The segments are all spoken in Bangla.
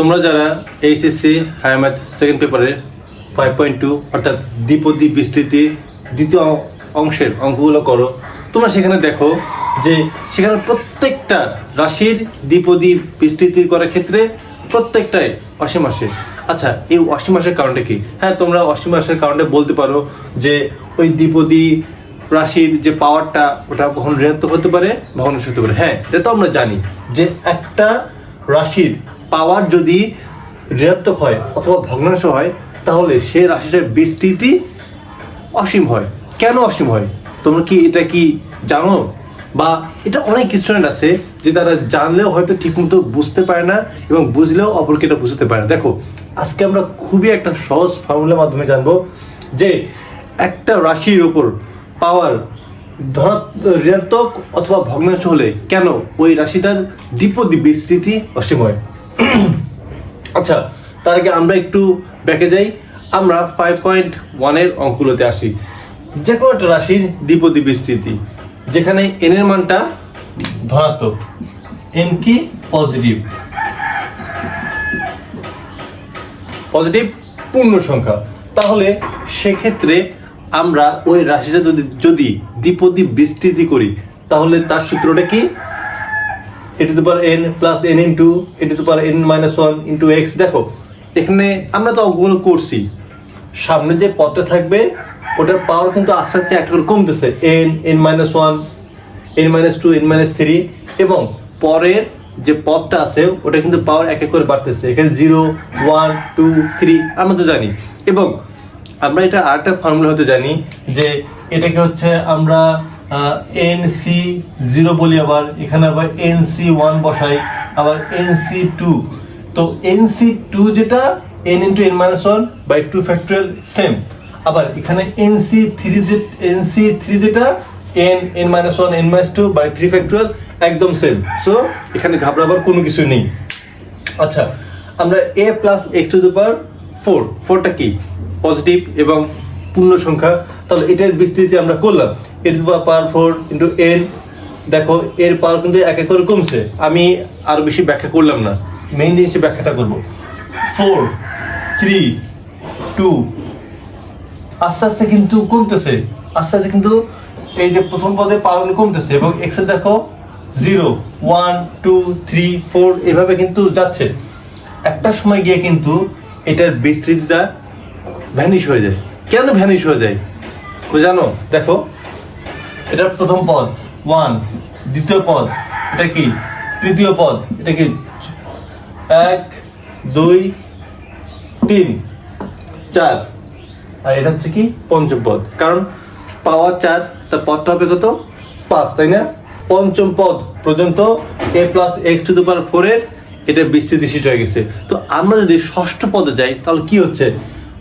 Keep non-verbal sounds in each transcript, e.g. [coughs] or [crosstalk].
তোমরা যারা এইচএসসি হায়ার ম্যাথ সেকেন্ড পেপারে ফাইভ পয়েন্ট টু অর্থাৎ দ্বিপদী বিস্তৃতি, দ্বিতীয় অংশের অঙ্কগুলো করো, তোমরা সেখানে দেখো যে সেখানে প্রত্যেকটা রাশির দ্বিপদী বিস্তৃতি করার ক্ষেত্রে প্রত্যেকটাই অসীম আসে। আচ্ছা এই অসীম আসের কারণটা কি? হ্যাঁ তোমরা অসীম আসের কারণে বলতে পারো যে ওই দ্বিপদী রাশির যে পাওয়ারটা ওটা কখন ঋণাত্মক হতে পারে ভগ্নাংশ হতে পারে। হ্যাঁ এটা তো আমরা জানি যে একটা রাশির পাওয়ার যদি ঋণাত্মক হয় অথবা ভগ্নাংশ হয়, তাহলে সে রাশিটার বিস্তৃতি অসীম হয়। কেন অসীম হয়? তোমরা কি এটা কি জানো? বা এটা অনেক স্টুডেন্ট আছে যে তারা জানলেও হয়তো ঠিকমতো বুঝতে পারে না এবং বুঝলেও অপরকে এটা বুঝতে পারে না। দেখো, আজকে আমরা খুবই একটা সহজ ফর্মুলার মাধ্যমে জানব যে একটা রাশির উপর পাওয়ার ঋণাত্মক অথবা ভগ্নাংশ হলে কেন ওই রাশিটার দ্বিপদী বিস্তৃতি অসীম হয়? [coughs] আচ্ছা তার আগে আমরা একটু ব্যাকে যাই। আমরা ফাইভ পয়েন্ট ওয়ানের অঙ্কগুলোতে আসি। যে কোনো একটা রাশির দ্বিপদী বিস্তৃতি, যেখানে এন এর মানটা ধনাত্মক। এন কি? পজিটিভ পজিটিভ পূর্ণ সংখ্যা। তাহলে সেক্ষেত্রে আমরা ওই রাশিটা যদি যদি দ্বিপদী বিস্তৃতি করি, তাহলে তার সূত্রটা কি? A to the power n plus n into a to the power n minus one into x দেখো, এখানে আমরা তো অঙ্কগুলো করছি। সামনে যে পদটা থাকবে, ওটার পাওয়ার কিন্তু আস্তে আস্তে একটা করে কমতেছে। N n minus one n minus two n minus three এবং পরের যে পদটা আছে, ওটা কিন্তু পাওয়ার এক এক করে বাড়তেছে। এখানে জিরো ওয়ান টু থ্রি আমরা তো জানি। এবং আমরা এটা আরেকটা ফর্মুলা হতে জানি, যে এটাকে হচ্ছে আমরা এন সি জিরো বলি আবার, এখানে আবার এন সি ওয়ান বসাই, আবার এন সি টু তো এন সি টু যেটা n into n minus one by two factorial same আবার এখানে এন সি থ্রি যে এন সি থ্রি যেটা n n minus one n minus two by three factorial একদম সেম সো এখানে ঘাবড়াবার কোনো কিছু নেই। আচ্ছা আমরা a plus x to the power four ফোরটা কি? পজিটিভ এবং পূর্ণ সংখ্যা, তাহলে এটার বিস্তৃতি আমরা করলাম। এর পাওয়ার ফোর ইন্টু এন, দেখো, এর পাওয়ার কিন্তু এক এক কমছে। আমি আরও বেশি ব্যাখ্যা করলাম না। মেইন জিনিসে ব্যাখ্যাটা করব। ফোর থ্রি টু আস্তে আস্তে কিন্তু কমতেছে। আস্তে আস্তে কিন্তু এই যে প্রথম পদে পাওয়ার কমতেছে এবং এক্স দেখো zero one two three four এভাবে কিন্তু যাচ্ছে। একটা সময় গিয়ে কিন্তু এটার বিস্তৃতিটা ভ্যানিশ হয়ে যায়। কেন ভ্যানিশ হয়ে যায়? জানো? দেখো, এটা প্রথম পদ। ওয়ান দ্বিতীয় পদ, এটা কি? তৃতীয় পদ, এটা কি? এক, দুই, তিন, চার। আর এটা হচ্ছে কি? পঞ্চম পদ। কারণ পাওয়ার চার, তার পদটা হবে কত? পাঁচ, তাই না? পঞ্চম পদ পর্যন্ত a plus x to the power ফোরের এটা বিস্তৃতি হয়ে গেছে। তো আমরা যদি ষষ্ঠ পদে যাই, তাহলে কি হচ্ছে?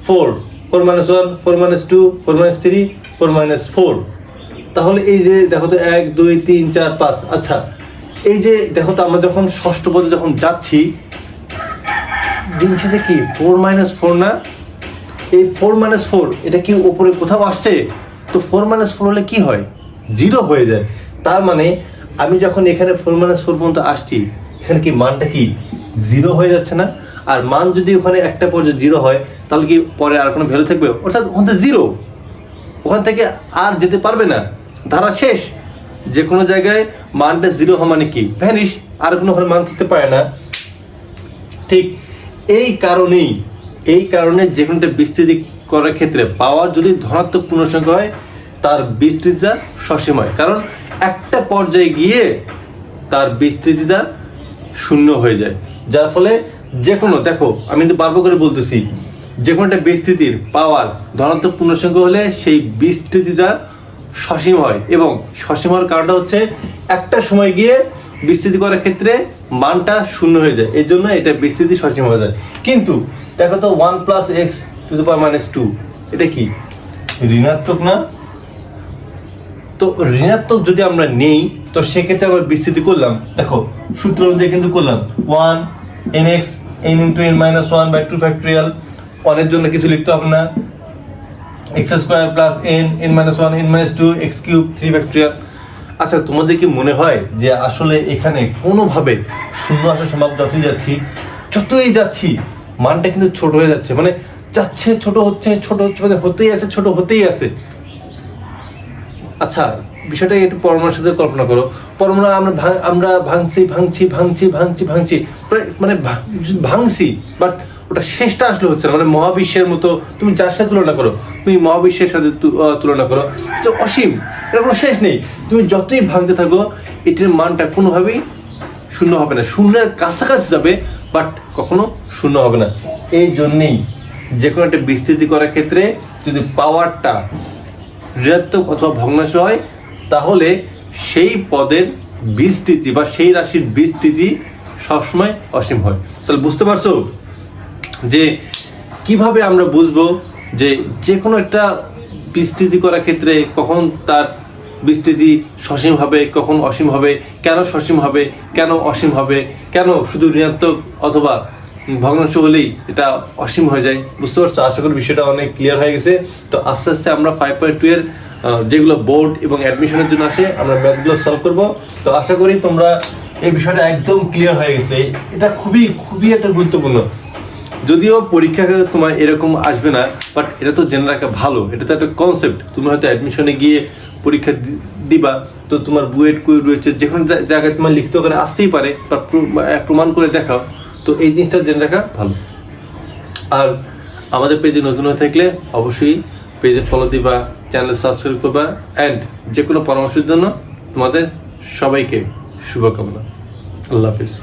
Four four minus one four minus two four minus three four minus four তাহলে এই যে দেখো তো এক, দুই, তিন, চার, পাঁচ আচ্ছা। এই যে দেখো তো আমরা যখন ষষ্ঠ পদে যখন যাচ্ছি, দিন শেষে কি ফোর মাইনাস ফোর না? এই ফোর মাইনাস ফোর এটা কি উপরে কোথাও আসছে? তো ফোর মাইনাস ফোর হলে কি হয়? জিরো হয়ে যায়। তার মানে আমি যখন এখানে ফোর মাইনাস ফোর পর্যন্ত আসছি এখানে কি মানটা কি জিরো হয়ে যাচ্ছে না? আর মান যদি ওখানে একটা পর্যায়ে জিরো হয়, তাহলে কি পরে আর কোনো ভ্যালু থাকবে? অর্থাৎ ওখান থেকে জিরো ওখান থেকে আর যেতে পারবে না। ধারা শেষ। যে কোনো জায়গায় মানটা জিরো হওয়া মানে কি? ভ্যানিশ আর কোনো ওখানে মান থাকতে পারে না। ঠিক এই কারণেই, এই কারণে যে কোনোটা বিস্তৃতি করার ক্ষেত্রে পাওয়ার যদি ধনাত্মক পূর্ণসংখ্যা হয়, তার বিস্তৃতিটা সসীম হয়। কারণ একটা পর্যায়ে গিয়ে তার বিস্তৃতিটা শূন্য হয়ে যায়। যার ফলে যে কোনো দেখো, আমি কিন্তু বারবার করে বলতেছি যে কোনো একটা বিস্তৃতির পাওয়ার ধনাত্মক পূর্ণসংখ্যা হলে সেই বিস্তৃতিটা সসীম হয় এবং সসীম হওয়ার কারণটা হচ্ছে একটা সময় গিয়ে বিস্তৃতি করার ক্ষেত্রে মানটা শূন্য হয়ে যায়। এই জন্য এটা বিস্তৃতি সসীম হয়ে যায়। কিন্তু দেখো তো one plus x to the power minus two এটা কি? ঋণাত্মক না? তো ঋণাত্মক যদি আমরা নেই তো সেক্ষেত্রে আবার বিস্তৃতি করলাম। দেখো, সূত্র অনুযায়ী কিন্তু করলাম। One n x n into n minus one by two factorial অনের জন্য কিছু লিখতে হবে না। X square plus n n minus one n minus two x cube three factorial আচ্ছা তোমাদের কি মনে হয় যে আসলে এখানে কোনোভাবে শূন্য আসার সম্ভব? যতই যাচ্ছি যতই যাচ্ছি, মানটা কিন্তু ছোট হয়ে যাচ্ছে। মানে যাচ্ছে, ছোট হচ্ছে ছোট হচ্ছে মানে হতেই আছে ছোট হতেই আছে আচ্ছা বিষয়টা একটু পরমার সাথে কল্পনা করো। পরমা আমরা আমরা ভাঙছি ভাঙছি ভাঙছি ভাঙছি ভাঙছি মানে ভাঙছি বাট ওটা শেষটা আসলে হচ্ছে না। মানে মহাবিশ্বের মতো তুমি যার সাথে তুলনা করো, তুমি মহাবিশ্বের সাথে তুলনা করো অসীম, এটা কোনো শেষ নেই। তুমি যতই ভাঙতে থাকো, এটির মানটা কোনোভাবেই শূন্য হবে না। শূন্যের কাছাকাছি যাবে বাট কখনো শূন্য হবে না। এই জন্যেই যে কোনো একটা বিস্তৃতি করার ক্ষেত্রে যদি পাওয়ারটা ঋণাত্মক অথবা ভগ্নাংশ হয়, তাহলে সেই পদের বিস্তৃতি বা সেই রাশির বিস্তৃতি সবসময় অসীম হয়। তাহলে বুঝতে পারছ? যে কীভাবে আমরা বুঝব যে যে কোনো একটা বিস্তৃতি করার ক্ষেত্রে কখন তার বিস্তৃতি সসীম হবে, কখন অসীম হবে, কেন সসীম হবে, কেন অসীম হবে, কেন শুধু ঋণাত্মক অথবা ভগ্নাংশ হলেই এটা অসীম হয়ে যায়। বুঝতে পারছ? আশা করি বিষয়টা অনেক ক্লিয়ার হয়ে গেছে। তো আস্তে আস্তে আমরা ফাইভ পয়েন্ট টু এর যেগুলো বোর্ড এবং অ্যাডমিশনের জন্য আসে আমরা ম্যাথগুলো সলভ করব। তো আশা করি তোমরা এই বিষয়টা একদম ক্লিয়ার হয়ে গেছে। এটা খুবই খুবই একটা গুরুত্বপূর্ণ। যদিও পরীক্ষা তোমার এরকম আসবে না বাট এটা তো জেনে রাখা ভালো। এটা তো একটা কনসেপ্ট তুমি হয়তো অ্যাডমিশনে গিয়ে পরীক্ষা দিবা, তো তোমার বুয়েট কুয়েট রয়েছে যে কোনো জা- জায়গায় তোমার লিখতে করে আসতেই পারে, বা প্রমাণ করে দেখাও। তো এই জিনিসটা জেনে রাখা ভালো। আর আমাদের পেজে নতুন হয়ে থাকলে অবশ্যই পেজে ফলো দিবা চ্যানেল সাবস্ক্রাইব করবা অ্যান্ড যে কোনো পরামর্শের জন্য তোমাদের সবাইকে শুভকামনা। আল্লাহ হাফিজ।